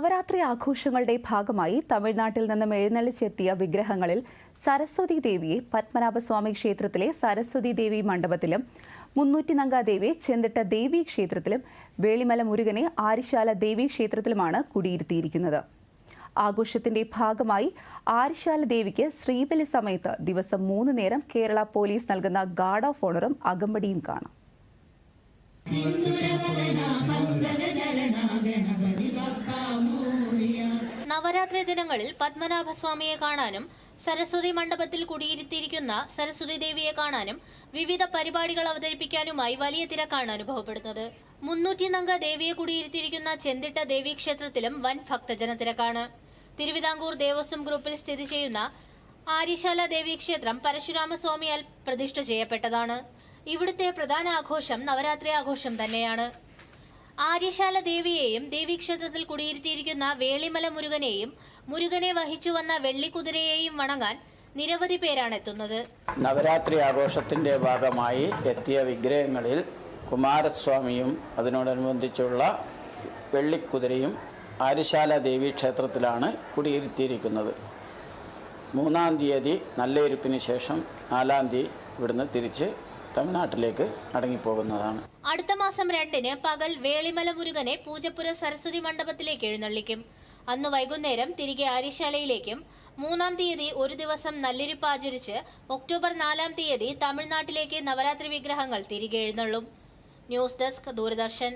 നവരാത്രി ആഘോഷങ്ങളുടെ ഭാഗമായി തമിഴ്നാട്ടിൽ നിന്നും എഴുന്നള്ളിച്ചെത്തിയ വിഗ്രഹങ്ങളിൽ സരസ്വതി ദേവിയെ പത്മനാഭസ്വാമി ക്ഷേത്രത്തിലെ സരസ്വതി ദേവി മണ്ഡപത്തിലും മുന്നൂറ്റിനങ്ക ദേവിയെ ചെന്തിട്ട ദേവി ക്ഷേത്രത്തിലും വേളിമല മുരുകനെ ആരിശാല ദേവി ക്ഷേത്രത്തിലുമാണ് കുടിയിരുത്തിയിരിക്കുന്നത്. ആഘോഷത്തിന്റെ ഭാഗമായി ആരിശാല ദേവിക്ക് ശ്രീബലി സമയത്ത് ദിവസം മൂന്ന് നേരം കേരള പോലീസ് നൽകുന്ന ഗാർഡ് ഓഫ് ഓണറും അകമ്പടിയും കാണാം. നവരാത്രി ദിനങ്ങളിൽ പത്മനാഭസ്വാമിയെ കാണാനും സരസ്വതി മണ്ഡപത്തിൽ കുടിയിരുത്തിയിരിക്കുന്ന സരസ്വതി ദേവിയെ കാണാനും വിവിധ പരിപാടികൾ അവതരിപ്പിക്കാനുമായി വലിയ തിരക്കാണ് അനുഭവപ്പെടുന്നത്. മുന്നൂറ്റിനങ്ക ദേവിയെ കുടിയിരുത്തിയിരിക്കുന്ന ചെന്തിട്ട ദേവീ ക്ഷേത്രത്തിലും വൻ ഭക്തജന തിരക്കാണ്. തിരുവിതാംകൂർ ദേവസ്വം ഗ്രൂപ്പിൽ സ്ഥിതി ചെയ്യുന്ന ആര്യശാല ദേവീക്ഷേത്രം പരശുരാമസ്വാമിയാൽ പ്രതിഷ്ഠ ചെയ്യപ്പെട്ടതാണ്. ഇവിടുത്തെ പ്രധാന ആഘോഷം നവരാത്രി ആഘോഷം തന്നെയാണ്. ആര്യശാല ദേവിയെയും ദേവീക്ഷേത്രത്തിൽ കുടിയിരുത്തിയിരിക്കുന്ന വേളിമല മുരുകനെയും മുരുകനെ വഹിച്ചു വന്ന വെള്ളിക്കുതിരയെയും വണങ്ങാൻ നിരവധി പേരാണ് എത്തുന്നത്. നവരാത്രി ആഘോഷത്തിന്റെ ഭാഗമായി എത്തിയ വിഗ്രഹങ്ങളിൽ കുമാരസ്വാമിയും അതിനോടനുബന്ധിച്ചുള്ള വെള്ളിക്കുതിരയും ആര്യശാല ദേവി ക്ഷേത്രത്തിലാണ് കുടിയിരുത്തിയിരിക്കുന്നത്. മൂന്നാം തീയതി നല്ലയിരുപ്പിന് ശേഷം നാലാം തീയതി ഇവിടുന്ന് തിരിച്ച് തമിഴ്നാട്ടിലേക്ക് മടങ്ങിപ്പോകുന്നതാണ്. അടുത്ത മാസം രണ്ടിന് പകൽ വേളിമല മുരുകനെ പൂജപ്പുര സരസ്വതി മണ്ഡപത്തിലേക്ക് എഴുന്നള്ളിക്കും. അന്ന് വൈകുന്നേരം തിരികെ ആര്യശാലയിലേക്കും മൂന്നാം തീയതി ഒരു ദിവസം നല്ലിരിപ്പ് ആചരിച്ച് ഒക്ടോബർ നാലാം തീയതി തമിഴ്നാട്ടിലേക്ക് നവരാത്രി വിഗ്രഹങ്ങൾ തിരികെ എഴുന്നള്ളും. News desk Doordarshan.